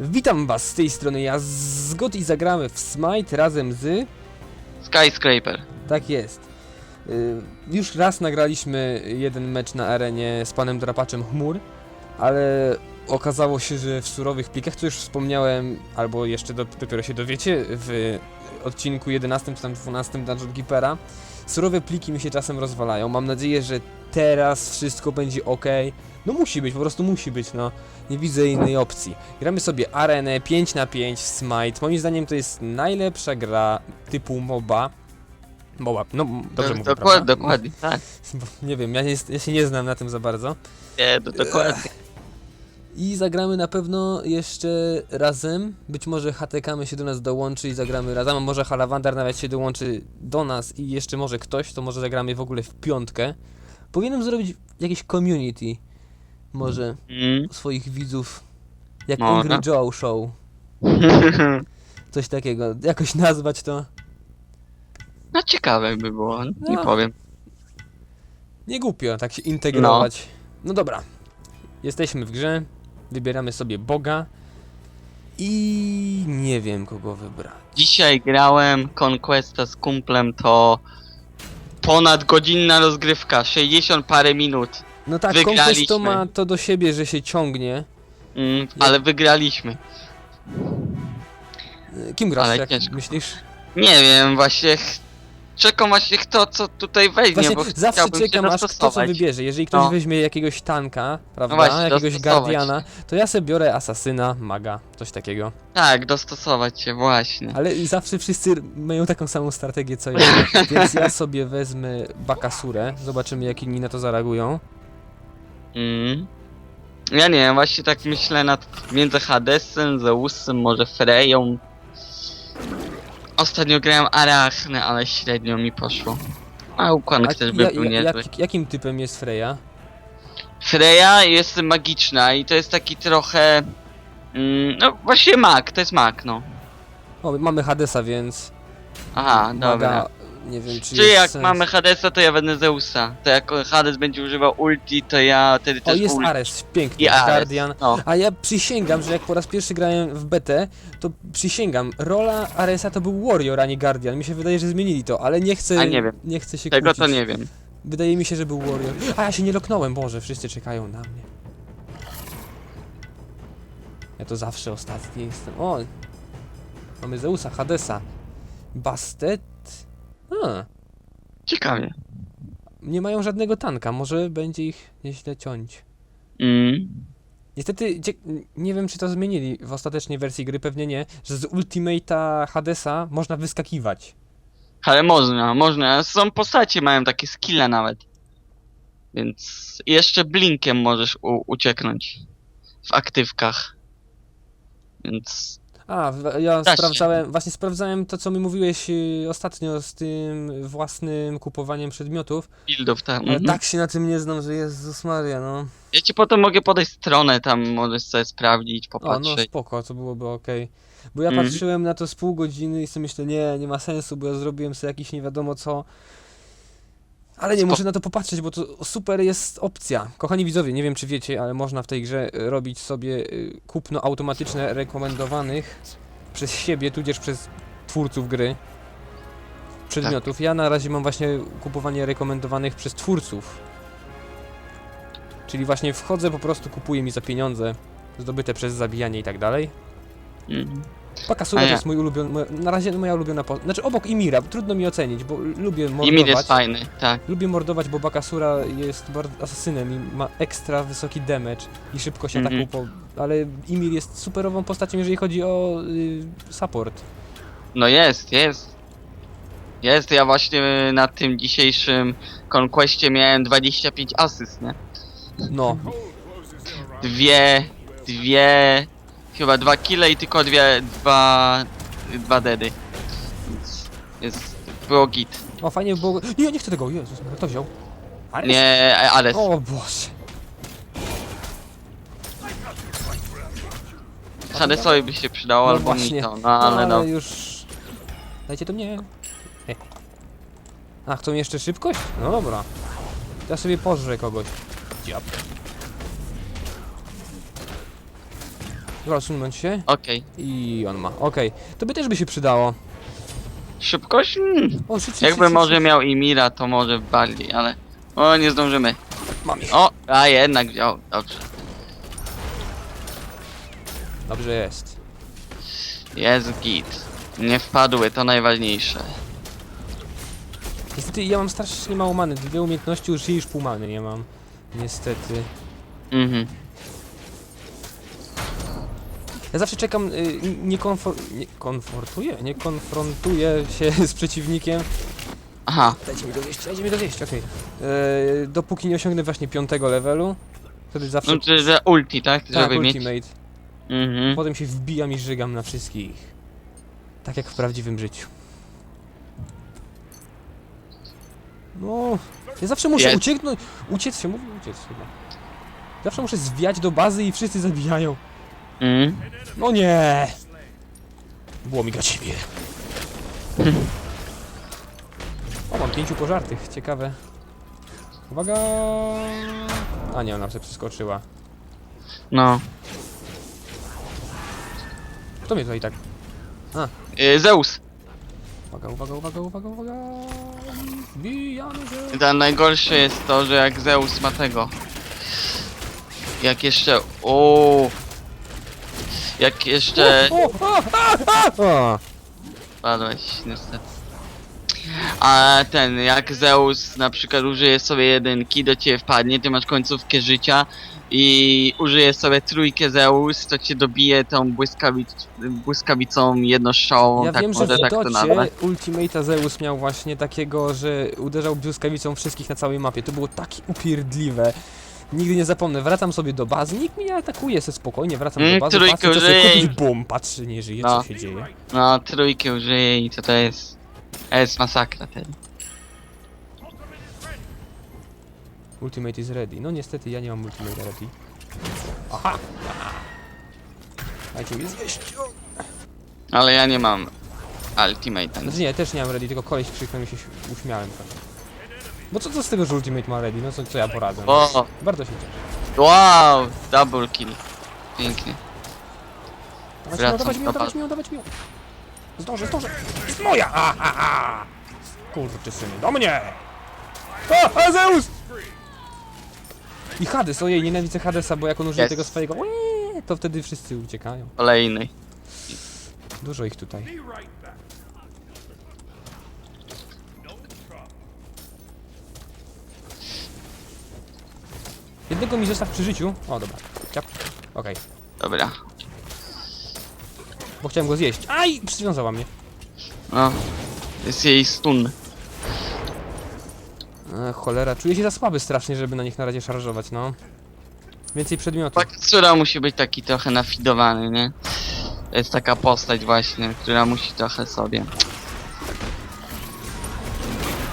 Witam was z tej strony, ja Zgot i zagramy w Smite razem z... Skyscraper. Tak jest. Y, Już raz nagraliśmy jeden mecz na arenie z panem Drapaczem Chmur, ale okazało się, że w surowych plikach, co już wspomniałem, albo jeszcze do, dopiero się dowiecie w odcinku 11 czy tam 12 Dungeon Keepera, surowe pliki mi się czasem rozwalają. Mam nadzieję, że teraz wszystko będzie ok. No musi być, po prostu musi być, no. Nie widzę innej opcji. Gramy sobie arenę 5 na 5 w Smite. Moim zdaniem to jest najlepsza gra typu MOBA. MOBA, no dobrze Do- mówię, dokład, prawda? dokładnie, tak. Bo Nie wiem, ja, nie, ja się nie znam na tym za bardzo. Nie, do, dokładnie. I zagramy na pewno jeszcze razem. Być może HTK się do nas dołączy i zagramy razem. A może Halawandar nawet się dołączy do nas i jeszcze może ktoś, to może zagramy w ogóle w piątkę. Powinienem zrobić jakieś community. Może Mm. swoich widzów. Jak Można. Angry Joe Show. Coś takiego. Jakoś nazwać to. No ciekawe by było, nie No. powiem. Nie głupio tak się integrować. No. dobra. Jesteśmy w grze. Wybieramy sobie Boga. I nie wiem kogo wybrać. Dzisiaj grałem Conquesta z kumplem, to ponad godzinna rozgrywka, 60 parę minut. No tak, Wygraliśmy. to ma to do siebie, że się ciągnie. Mm, ale wygraliśmy. E, Kim grasz, Ale jak ciężko. myślisz? Nie wiem, właśnie ch- czekam właśnie kto co tutaj weźmie, Właśnie bo zawsze chciałbym się czekam aż kto co dostosować. wybierze. Jeżeli ktoś No. weźmie jakiegoś tanka, prawda, właśnie, jakiegoś dostosować guardiana, to ja sobie biorę asasyna, maga, coś takiego. Tak, dostosować się, właśnie. Ale i zawsze wszyscy mają taką samą strategię co ja, więc ja sobie wezmę Bakasurę, zobaczymy jak inni na to zareagują. Mm. Ja nie wiem, właśnie tak myślę nad między Hadesem, Zeusem, może Freją. Ostatnio grałem Arachne, ale średnio mi poszło. A ukłanek też by był niezły. jak, jakim typem jest Freya? Freya jest magiczna i to jest taki trochę... Mm, no właśnie mag, to jest mag, no. O, mamy Hadesa, więc Aha, dobra. maga, nie wiem czy Czy jest jak sens. mamy Hadesa, to ja będę Zeusa. To jak Hades będzie używał ulti, to ja wtedy O, też jest ulti. Ares, piękny, I Ares, Guardian. no. A ja przysięgam, że jak po raz pierwszy grałem w BT, to przysięgam, rola Aresa to był Warrior, a nie Guardian. Mi się wydaje, że zmienili to, ale nie chcę, A nie wiem. nie chcę się Tego kłócić. to nie wiem. Wydaje mi się, że był Warrior. A ja się nie loknąłem, Boże, wszyscy czekają na mnie. Ja to zawsze ostatni jestem. O! Mamy Zeusa, Hadesa. Bastet. A, Ciekawie. nie mają żadnego tanka, może będzie ich nieźle ciąć. Mm. Niestety, cie- nie wiem czy to zmienili w ostatecznej wersji gry, pewnie nie, że z Ultimate'a Hadesa można wyskakiwać. Ale można, można. Są postacie, mają takie skille nawet. Więc jeszcze blinkiem możesz u- ucieknąć w aktywkach. Więc A, w- ja sprawdzałem, właśnie sprawdzałem to, co mi mówiłeś y, ostatnio z tym własnym kupowaniem przedmiotów, buildów ale mhm. tak się na tym nie znam, że Jezus Maria, no. Ja ci potem mogę podać stronę, tam możesz sobie sprawdzić, O, no popatrzeć. spoko, to byłoby okej. Bo ja Mhm. patrzyłem na to z pół godziny i sobie myślę, nie, nie ma sensu, bo ja zrobiłem sobie jakiś nie wiadomo co. Ale nie, Spo- muszę na to popatrzeć, bo to super jest opcja. Kochani widzowie, nie wiem czy wiecie, ale można w tej grze robić sobie y, kupno automatyczne rekomendowanych przez siebie, tudzież przez twórców gry przedmiotów. Ja na razie mam właśnie kupowanie rekomendowanych przez twórców. Czyli właśnie wchodzę, po prostu kupuję mi za pieniądze zdobyte przez zabijanie i tak dalej. Mhm. Bakasura A to jest mój ulubiony, moja, na razie moja ulubiona postać. Znaczy obok Imira, trudno mi ocenić, bo lubię mordować. mir jest fajny, tak. Lubię mordować, bo Bakasura jest bardzo asasynem i ma ekstra wysoki damage i szybkość Mhm. ataku, po, ale Imir jest superową postacią, jeżeli chodzi o y, support. No jest, jest. Jest, ja właśnie na tym dzisiejszym Conquestie miałem 25 asyst, nie? No, Dwie, dwie, chyba dwa kile i tylko dwie, dwa, dwa dedy. Więc jest, było git. o fajnie by było... Nie, nie chcę tego, Jezus, kto wziął? Ares? Nie, ale O Boże. Hadesowi by się przydało, No albo właśnie. mi to, no ale no. już... Dajcie to mnie. He. A, chcą jeszcze szybkość? No dobra. Ja sobie pożrę kogoś. Dziab. Rozsunąć się. Okej. I on ma. Okej. To by też by się przydało. Szybkość? Hmm. O, szybciej, Jakby szybciej, może szybciej. miał i Mira, to może bardziej, ale... O, nie zdążymy. Mam ich. O, a jednak wziął. Dobrze. Dobrze jest. Jest git. Nie wpadły, to najważniejsze. Niestety ja mam strasznie mało many. Dwie umiejętności już już pół many nie mam. Niestety. Mhm. Ja zawsze czekam, y, nie, konfor nie konfortuję, nie konfrontuję się z przeciwnikiem. Aha. Dajcie mi dowieść, dajcie mi dowieść, okej. Y, dopóki nie osiągnę właśnie piątego levelu. Wtedy zawsze... No, czy że ulti, tak? tak, Żeby mieć... ultimate. Mhm. Potem się wbijam i żygam na wszystkich. Tak jak w prawdziwym życiu. No, ja zawsze muszę Jest. ucieknąć, uciec się, mówi uciec chyba. Zawsze muszę zwiać do bazy i wszyscy zabijają. Mhm. No nie! Było mi ciebie. O, mam pięciu pożartych, ciekawe. Uwaga! A nie, ona sobie przeskoczyła. No. Kto mnie tutaj tak... Y, Zeus. Uwaga, uwaga, uwaga, uwaga, uwaga! Wbijamy się! Ta najgorsze jest to, że jak Zeus ma tego. Jak jeszcze. O. Jak jeszcze. O. Padłeś, niestety. A ten, jak Zeus na przykład użyje sobie jedynki, do ciebie wpadnie, ty masz końcówkę życia i użyje sobie trójkę Zeus, to cię dobije tą błyskawic błyskawicą jednostrzałową, Ja tak wiem, że może w tak to docie nazwać. Ultimate'a Zeus miał właśnie takiego, że uderzał błyskawicą wszystkich na całej mapie. To było takie upierdliwe. Nigdy nie zapomnę, wracam sobie do bazy, nikt mnie nie atakuje, se spokojnie, wracam Mm, do bazy, trójkę patrzę, co sobie użyj. kupić, bum, patrzy, nie żyje, No. co się dzieje. No, trójkę użyje i to to jest... To jest masakra ten. Ultimate is ready. No niestety, ja nie mam Ultimate ready. Aha! Dajcie mi zjeść. Ale ja nie mam Ultimate. Znaczy nie, też nie mam ready, tylko koleś krzyknął i się uśmiałem trochę. Bo co to z tego, że Ultimate ma ready? No co, co ja poradzę? No. O, Bardzo się cieszę. wow, double kill. Pięknie. Dawać mi ją, Wracam dawać mi ją, do dawać mi ją, dawać mi ją. Zdążę, zdążę. Jest moja! A, a, a. Kurczę syny, do mnie! O, a, Zeus! I Hades, ojej, nienawidzę Hadesa, bo jak on użyje Jest. tego swojego "Łe", to wtedy wszyscy uciekają. Kolejny. Dużo ich tutaj. Jednego mi zostaw przy życiu. O, dobra. Ciap. Okej. Dobra. Bo chciałem go zjeść. Aj! Przywiązała mnie. No. Jest jej stun. E, cholera, czuję się za słaby strasznie, żeby na nich na razie szarżować, no. Więcej przedmiotów. Bakura musi być taki trochę nafidowany, nie? To jest taka postać właśnie, która musi trochę sobie.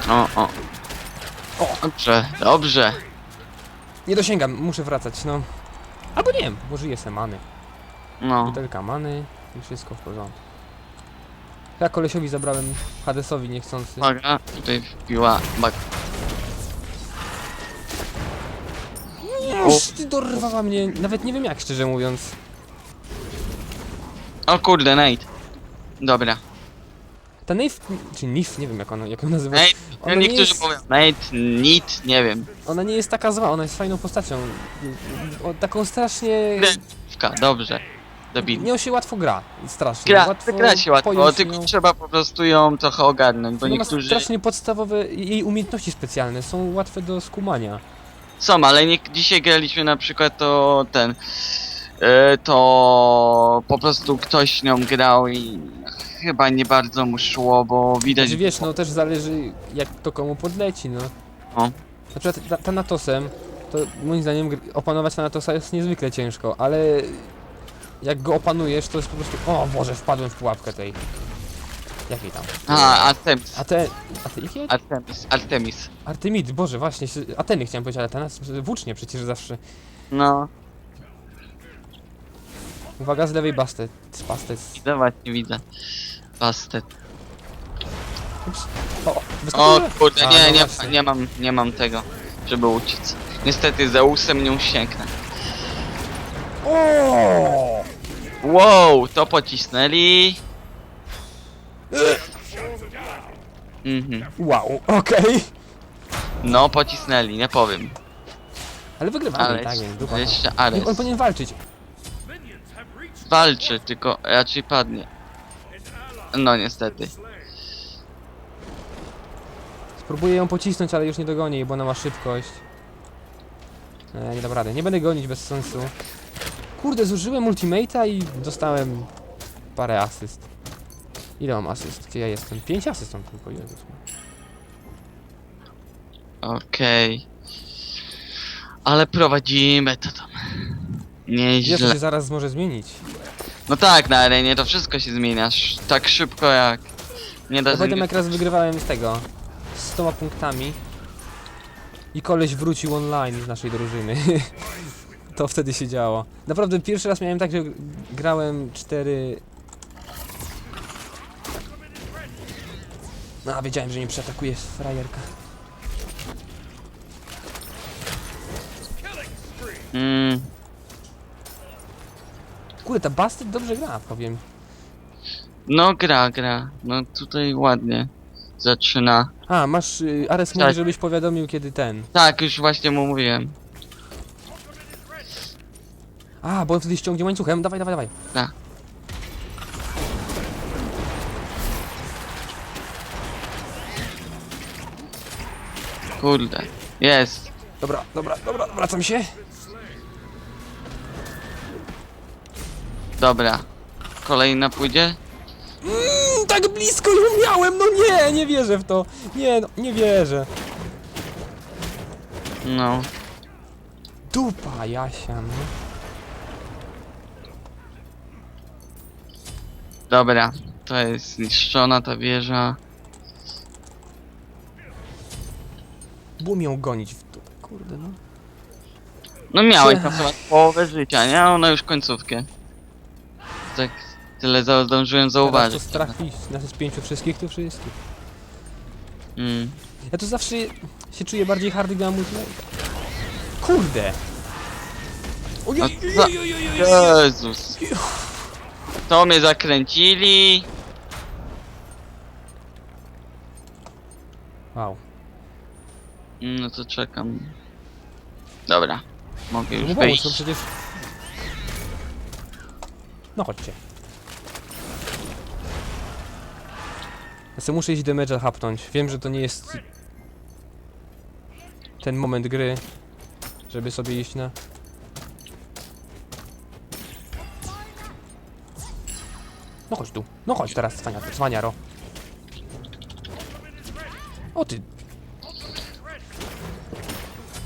O, o. O. Dobrze, dobrze. Nie dosięgam, muszę wracać, no. Albo nie wiem, może jest many. No. Butelka many i wszystko w porządku. Ja kolesiowi zabrałem Hadesowi niechcący. Uwaga, tutaj wbiła bak. Już ty dorwała mnie, nawet nie wiem jak szczerze mówiąc. O kurde, Nate. Dobra. Ta Nif, czy Nif, nie wiem jak ona, jak ją nazywa. Nate, Ona nie niektórzy jest- mówią Nate, Nit, nie wiem. Ona nie jest taka zła, ona jest fajną postacią. O, taką strasznie... Dewka, dobrze. Dobili. Nią się łatwo gra, strasznie. Gra, łatwo gra się łatwo, pojąć tylko nią. trzeba po prostu ją trochę ogarnąć, bo Ona ma niektórzy strasznie podstawowe, jej umiejętności specjalne są łatwe do skumania. są, ale nie, dzisiaj graliśmy na przykład to ten, to po prostu ktoś nią grał i chyba nie bardzo mu szło, bo widać Znaczy wiesz, no też zależy jak to komu podleci, no. No. Na przykład ta- Thanatosem, to moim zdaniem gr- opanować Thanatosa jest niezwykle ciężko, ale jak go opanujesz, to jest po prostu... O Boże, wpadłem w pułapkę tej. Jakiej tam? A, Artemis, A te... A te... Jakie? Artemis, Artemis. Artemid, Boże, właśnie, się- Ateny chciałem powiedzieć, ale Thanas włócznie przecież zawsze. No, Uwaga, z lewej bastet. Bastet. widzę właśnie, widzę. Bastet. Ups. O, O kurde, A, nie, no nie, właśnie. nie mam, nie mam tego, żeby uciec. Niestety Zeusem nie usięgnę. O! Wow, to pocisnęli. Mhm. Wow, okej. No, pocisnęli, nie powiem. Ale wygrywamy, Ale tak jest, dupa. jeszcze Nie, Ares. on powinien walczyć. Walczy, tylko raczej padnie. No niestety. Spróbuję ją pocisnąć, ale już nie dogonię jej, bo ona ma szybkość. E, nie dam rady. Nie będę gonić bez sensu. Kurde, zużyłem ultimate'a i dostałem parę asyst. Ile mam asyst? Gdzie ja jestem? 5 asyst mam tylko, Jezus. Okej. Ale prowadzimy to tam. Nieźle. się zaraz może zmienić. No tak, na arenie to wszystko się zmienia sz- tak szybko jak... Nie da Ja się... pamiętam jak raz wygrywałem z tego. Z 100 punktami. I koleś wrócił online z naszej drużyny. to wtedy się działo. Naprawdę pierwszy raz miałem tak, że grałem 4... No, a wiedziałem, że nie przeatakuje frajerka. Mm, Kurde, ta Bastard dobrze gra, powiem. no gra, gra. No tutaj ładnie. Zaczyna. A, masz... Y, Ares mówi, Tak. żebyś powiadomił kiedy ten. Tak, już właśnie mu mówiłem. A, bo on wtedy ściągnie łańcuchem. Dawaj, dawaj, dawaj. Tak. Kurde. Jest. Dobra, dobra, dobra, wracam się. Dobra. Kolejna pójdzie? Mm, tak blisko ją miałem, no nie, nie wierzę w to. Nie, no, nie wierzę. No. Dupa Jasia, no. Dobra. To jest zniszczona ta wieża. Mi ją gonić w dupę, kurde, no. No miałeś chyba połowę życia, nie? A ona już końcówkę. Tak tyle za- zdążyłem Teraz zauważyć. to strach iść, nas jest pięciu wszystkich, to wszystkich. Mm. Ja to zawsze się czuję bardziej hardy gra multiplayer. Kurde! Ojej, A ojej, za- ojej, ojej, ojej. Jezus. To mnie zakręcili. Wow. No to czekam. Dobra. Mogę No już pomóż, wejść. no przecież... No chodźcie. Ja sobie muszę iść damage'a hapnąć. Wiem, że to nie jest... Ten moment gry, żeby sobie iść na... No chodź tu. No chodź teraz, cwaniaro. cwaniaro. O ty...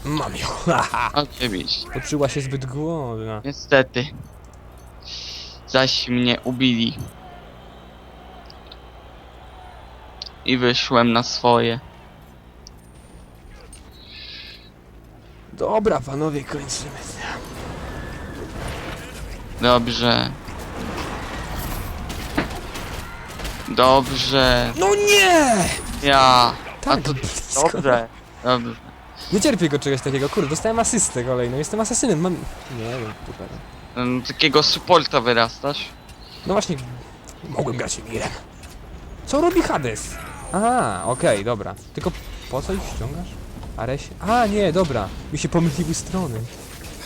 Mam ją. Haha. Oczywiście. Się zbyt głodna. Niestety. Zaś mnie ubili. I wyszłem na swoje. Dobra, panowie, kończymy. Dobrze. Dobrze. No nie! Ja. A Tak, to blisko. dobrze. Dobrze. Nie cierpię go czegoś takiego. Kurde, dostałem asystę kolejną. Jestem asasynem. Mam... Nie wiem. Takiego supporta wyrastasz. No właśnie, mogłem grać Mirem. Co robi Hades? Aha, okej, dobra. Tylko po co ich ściągasz? Aresie? A, nie, dobra. Mi się pomyliły strony.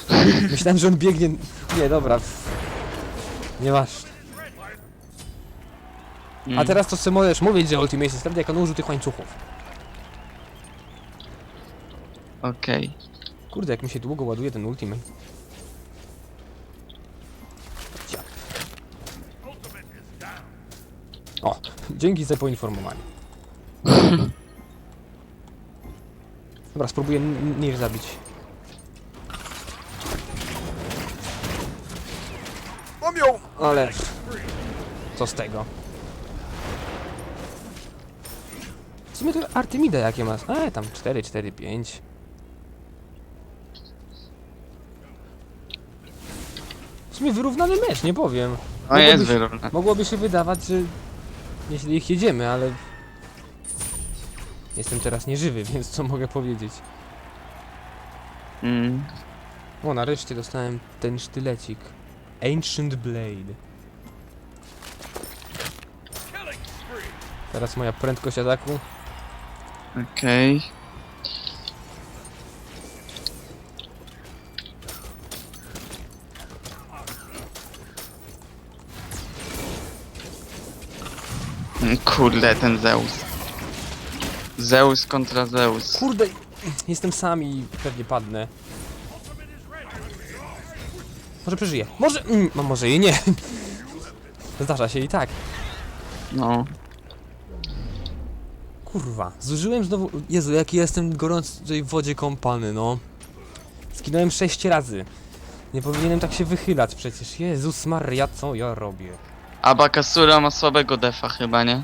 Myślałem, że on biegnie... Nie, dobra. Nie masz. Mm. A teraz to sobie możesz mówić, że Ultimate jest wtedy, jak on użył tych łańcuchów. Okej. Kurde, jak mi się długo ładuje ten Ultimate. O, dzięki za poinformowanie. Dobra, spróbuję N- Nir zabić. Mam ją! Ale... Co z tego? W sumie to Artemida jakie masz? A, tam 4, 4, 5. W sumie wyrównany mecz, nie powiem. No jest wyrównane. Mogłoby się wydawać, że nieźle ich jedziemy, ale... Jestem teraz nieżywy, więc co mogę powiedzieć? Mm. O, nareszcie dostałem ten sztylecik. Ancient Blade. Teraz moja prędkość ataku. Okej. Mm, Kurde, ten Zeus. Zeus kontra Zeus. Kurde, jestem sam i pewnie padnę. Może przeżyję. Może, mm, no może i nie. Zdarza się i tak. No. Kurwa, zużyłem znowu... Jezu, jaki jestem gorącej w wodzie kąpany, no. Skinąłem sześć razy. Nie powinienem tak się wychylać przecież. Jezus Maria, co ja robię? A Bakasura ma słabego defa chyba, nie?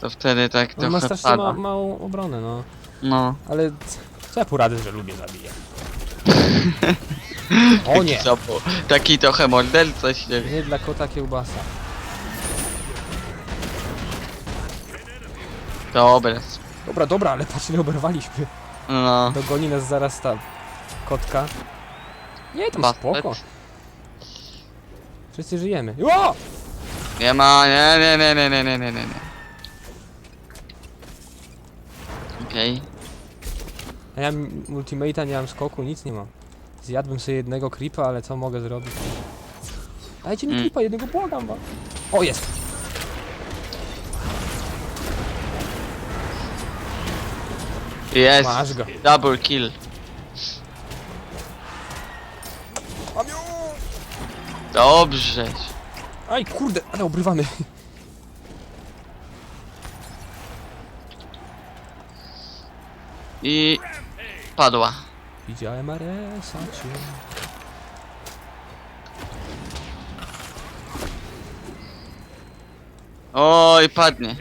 To wtedy tak On ma trochę strasznie ma, pada. małą obronę, no. No. Ale c- co ja poradzę, że lubię zabijać? O nie! Co było? Taki trochę morderca się. Nie dla kota kiełbasa. Dobra. Dobra, dobra, ale patrz ile oberwaliśmy. No. Dogoni nas zaraz ta kotka. Nie, tam Bastet. spoko. Wszyscy żyjemy. O! Nie ma, nie, nie, nie, nie, nie, nie, nie, nie. nie. Okej. A ja m- ultimate'a nie mam skoku, nic nie mam. Zjadłbym sobie jednego creepa, ale co mogę zrobić? Dajcie mi Mm. creepa, jednego błagam wam. O, jest! Jest. Masz go. Double kill. Dobrze. Aj, kurde, ale obrywamy. I padła. Widziałem Aresa cię. Oj, padnie.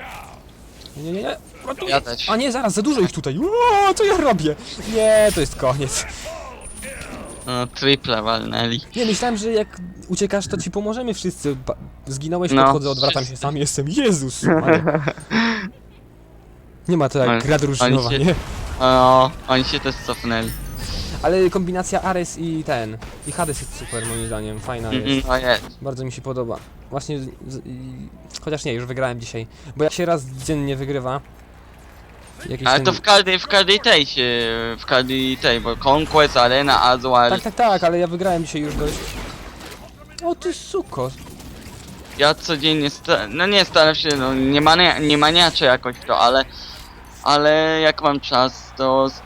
Nie, nie, nie, nie. ratuj. Ja też. A nie, zaraz, za dużo ich tutaj. O, co ja robię? Nie, to jest koniec. No, triple walnęli. Nie, myślałem, że jak uciekasz, to ci pomożemy wszyscy. Ba zginąłeś, No. podchodzę, odwracam się, sam jestem. Jezus! Panie. Nie ma to jak gra drużynowa, oni się- nie? O, oni się też cofnęli. Ale kombinacja Ares i ten, i Hades jest super moim zdaniem, fajna Mhm, jest. No jest. Bardzo mi się podoba. Właśnie, z, i, chociaż nie, już wygrałem dzisiaj. Bo jak się raz dziennie wygrywa... Jakiś Ale ten... to w każdej, w każdej tej się, w każdej tej, bo Conquest, Arena, Azual. Tak, tak, tak, ale ja wygrałem dzisiaj już dość. O ty suko. Ja codziennie, sta- no nie staram się, no nie, mania, nie maniaczę jakoś to, ale, ale jak mam czas, to, s-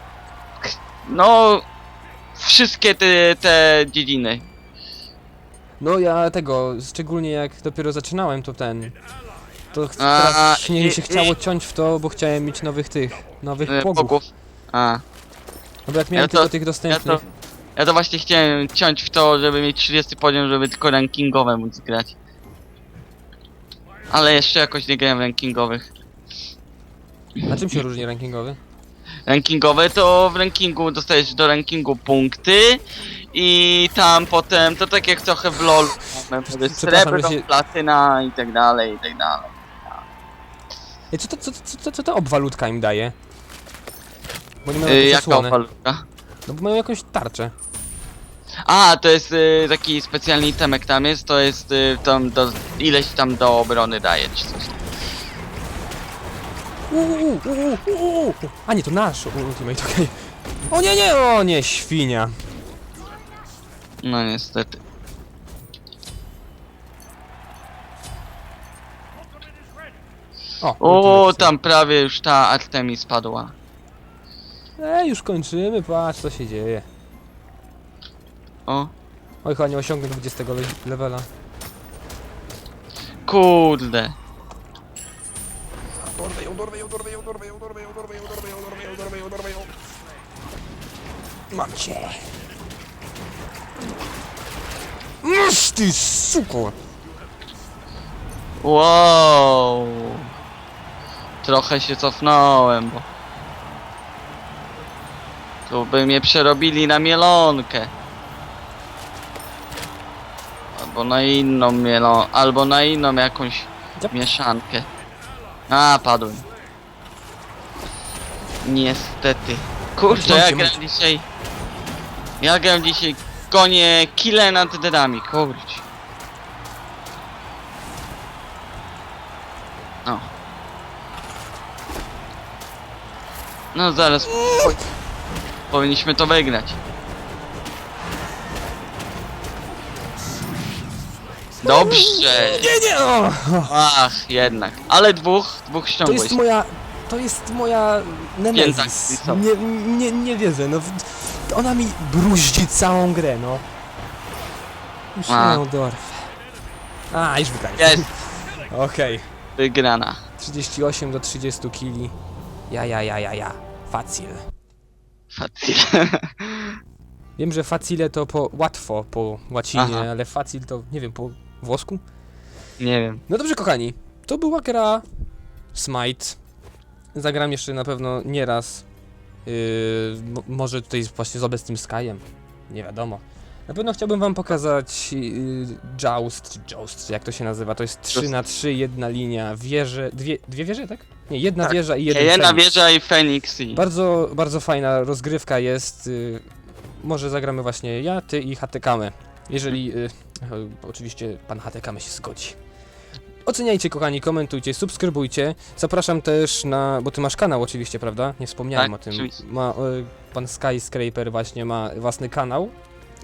no, wszystkie te, te dziedziny. No ja tego, szczególnie jak dopiero zaczynałem, to ten... To ch- A, teraz nie mi i- się i- chciało ciąć w to, bo chciałem mieć nowych tych, nowych e, płogów. Bogów. A, No bo jak miałem Ja to- tylko tych ja dostępnych... to, ja to właśnie chciałem ciąć w to, żeby mieć 30 poziom, żeby tylko rankingowe móc grać. Ale jeszcze jakoś nie grałem rankingowych. Na czym się różni rankingowy? rankingowe, to w rankingu dostajesz do rankingu punkty i tam potem, to tak jak trochę w LoL, srebro, że się- platyna i tak dalej, i tak dalej. Ej, co to, co, co, co, co ta obwalutka im daje? Bo nie mają jakieś jaka osłony. No bo mają jakąś tarczę. A, to jest y, taki specjalny itemek tam jest, to jest y, tam do, ileś tam do obrony daje, czy coś. Uuu, uuu, uuu. A nie, to nasz ultimate, okej. O nie, nie, o nie, świnia. No niestety. O, O, ultimate tam prawie już ta Artemis padła. Ej, już kończymy, patrz co się dzieje. O, Oj, chyba nie osiągnę 20 le levela. kurde. Dorwę ją, dorwę ją, dorwę ją, dorwę ją, dorwę ją, dorwę ją, dorwę ją, dorwę ją, dorwę ją, dorwę ją. Mam cię. Masz ty, suko! Wow. Trochę się cofnąłem, bo... Tu by mnie przerobili na mielonkę. Albo na inną mielon... Albo na inną jakąś Yep. mieszankę. A, padłem. Niestety. Kurczę, ja Bądźcie gram dzisiaj... Ja gram dzisiaj gonię kile nad dedami, kurcz. No. No zaraz. Oj. Powinniśmy to wygrać. Dobrze. Nie, nie! O! Ach, jednak. Ale dwóch, dwóch To ściągłeś. jest moja... To jest moja Nemesis. Pięta Nie, nie, nie wierzę, no. w- Ona mi bruździ całą grę, no. Już A. ją dorwę. A, już wygrałem. Jest Okej. wygrana. 38 do 30 kili. Ja, ja, ja, ja, ja. Facil. Facil. Wiem, że facile to po łatwo po łacinie, Aha. ale facil to nie wiem, po włosku? Nie wiem. No dobrze, kochani. To była gra Smite. Zagram jeszcze na pewno nieraz. Yy, mo- może tutaj właśnie z obecnym Skyem. Nie wiadomo. Na pewno chciałbym wam pokazać yy, Joust, czy Joust, czy jak to się nazywa. To jest 3 Joust. na 3 jedna linia, wieże, dwie, dwie wieże, tak? Nie, jedna Tak. wieża i jeden Jedna Feniks. wieża i Feniks i... Bardzo, bardzo fajna rozgrywka jest. y, Może zagramy właśnie ja, ty i Hatekamy. Jeżeli y, e, oczywiście pan Hatekamy się zgodzi. Oceniajcie kochani, komentujcie, subskrybujcie. Zapraszam też na. Bo ty masz kanał oczywiście, prawda? Nie wspomniałem Tak, o tym. oczywiście. Ma, y, pan Skyscraper właśnie ma własny kanał.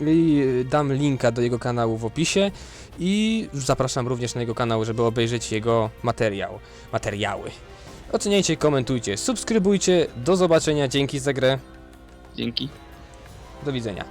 I y, dam linka do jego kanału w opisie. I zapraszam również na jego kanał, żeby obejrzeć jego materiał. Materiały. Oceniajcie, komentujcie, subskrybujcie. Do zobaczenia, dzięki za grę. Dzięki. Do widzenia.